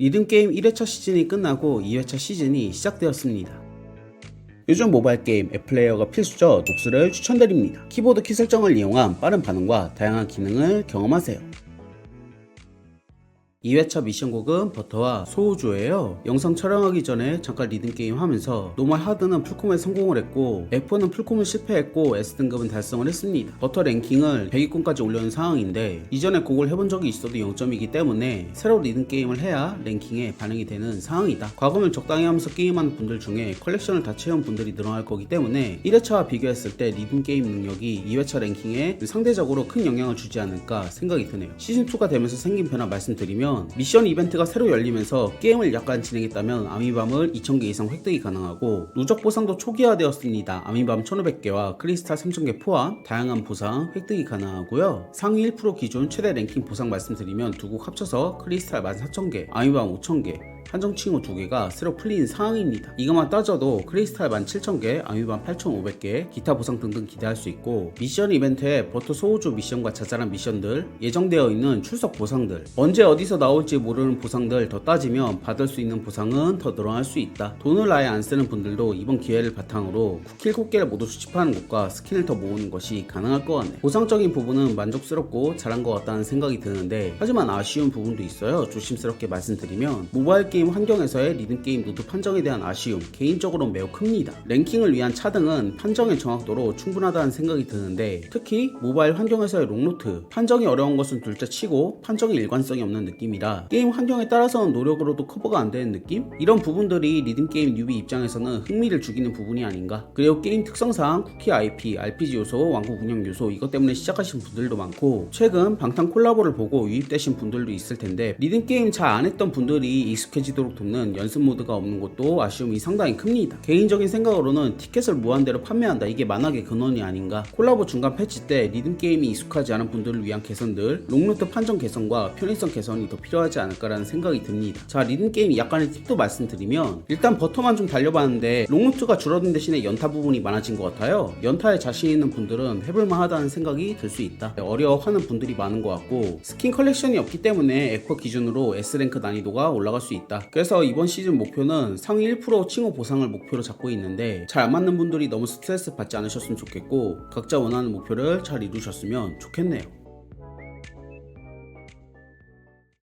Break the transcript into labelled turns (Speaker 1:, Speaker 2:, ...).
Speaker 1: 리듬게임 1회차 시즌이 끝나고 2회차 시즌이 시작되었습니다. 요즘 모바일 게임 앱플레이어가 필수죠. 녹스를 추천드립니다. 키보드 키 설정을 이용한 빠른 반응과 다양한 기능을 경험하세요. 2회차 미션곡은 버터와 소우주예요. 영상 촬영하기 전에 잠깐 리듬게임 하면서 노멀 하드는 풀콤에 성공을 했고 F4는 풀콤을 실패했고 S등급은 달성을 했습니다. 버터 랭킹을 100위권까지 올려놓은 상황인데 이전에 곡을 해본 적이 있어도 0점이기 때문에 새로 리듬게임을 해야 랭킹에 반영이 되는 상황이다. 과금을 적당히 하면서 게임하는 분들 중에 컬렉션을 다 채운 분들이 늘어날 거기 때문에 1회차와 비교했을 때 리듬게임 능력이 2회차 랭킹에 상대적으로 큰 영향을 주지 않을까 생각이 드네요. 시즌2가 되면서 생긴 변화 말씀드리면 미션 이벤트가 새로 열리면서 게임을 약간 진행했다면 아미밤을 2000개 이상 획득이 가능하고 누적 보상도 초기화되었습니다. 아미밤 1500개와 크리스탈 3000개 포함 다양한 보상 획득이 가능하고요. 상위 1% 기준 최대 랭킹 보상 말씀드리면 두 곡 합쳐서 크리스탈 14000개, 아미밤 5000개, 한정 칭호 두 개가 새로 풀린 상황입니다. 이것만 따져도 크리스탈 17,000개, 아미반 8,500개, 기타 보상 등등 기대할 수 있고 미션 이벤트에 버터 소우주 미션과 자잘한 미션들, 예정되어 있는 출석 보상들, 언제 어디서 나올지 모르는 보상들 더 따지면 받을 수 있는 보상은 더 늘어날 수 있다. 돈을 아예 안 쓰는 분들도 이번 기회를 바탕으로 쿠킬 꽃게를 모두 수집하는 것과 스킨을 더 모으는 것이 가능할 것 같네. 보상적인 부분은 만족스럽고 잘한 것 같다는 생각이 드는데 하지만 아쉬운 부분도 있어요. 조심스럽게 말씀드리면 모바일 게임 환경에서의 리듬게임 노트 판정에 대한 아쉬움 개인적으로 매우 큽니다. 랭킹을 위한 차등은 판정의 정확도로 충분하다는 생각이 드는데 특히 모바일 환경에서의 롱노트 판정이 어려운 것은 둘째 치고 판정이 일관성이 없는 느낌이라 게임 환경에 따라서는 노력으로도 커버가 안 되는 느낌? 이런 부분들이 리듬게임 뉴비 입장에서는 흥미를 죽이는 부분이 아닌가 그리고 게임 특성상 쿠키 IP, RPG 요소, 왕국 운영 요소 이것 때문에 시작하신 분들도 많고 최근 방탄 콜라보를 보고 유입되신 분들도 있을 텐데 리듬게임 잘 안 했던 분들이 익숙해지 도록 돕는 연습 모드가 없는 것도 아쉬움이 상당히 큽니다. 개인적인 생각으로는 티켓을 무한대로 판매한다 이게 만악의 근원이 아닌가 콜라보 중간 패치 때 리듬 게임이 익숙하지 않은 분들을 위한 개선들 롱루트 판정 개선과 편의성 개선이 더 필요하지 않을까라는 생각이 듭니다. 자 리듬 게임 약간의 팁도 말씀드리면 일단 버터만 좀 달려봤는데 롱루트가 줄어든 대신에 연타 부분이 많아진 것 같아요. 연타에 자신 있는 분들은 해볼만 하다는 생각이 들 수 있다. 어려워하는 분들이 많은 것 같고 스킨 컬렉션이 없기 때문에 에코 기준으로 S랭크 난이도가 올라갈 수 있다. 그래서 이번 시즌 목표는 상위 1% 칭호 보상을 목표로 잡고 있는데 잘 안 맞는 분들이 너무 스트레스 받지 않으셨으면 좋겠고 각자 원하는 목표를 잘 이루셨으면 좋겠네요.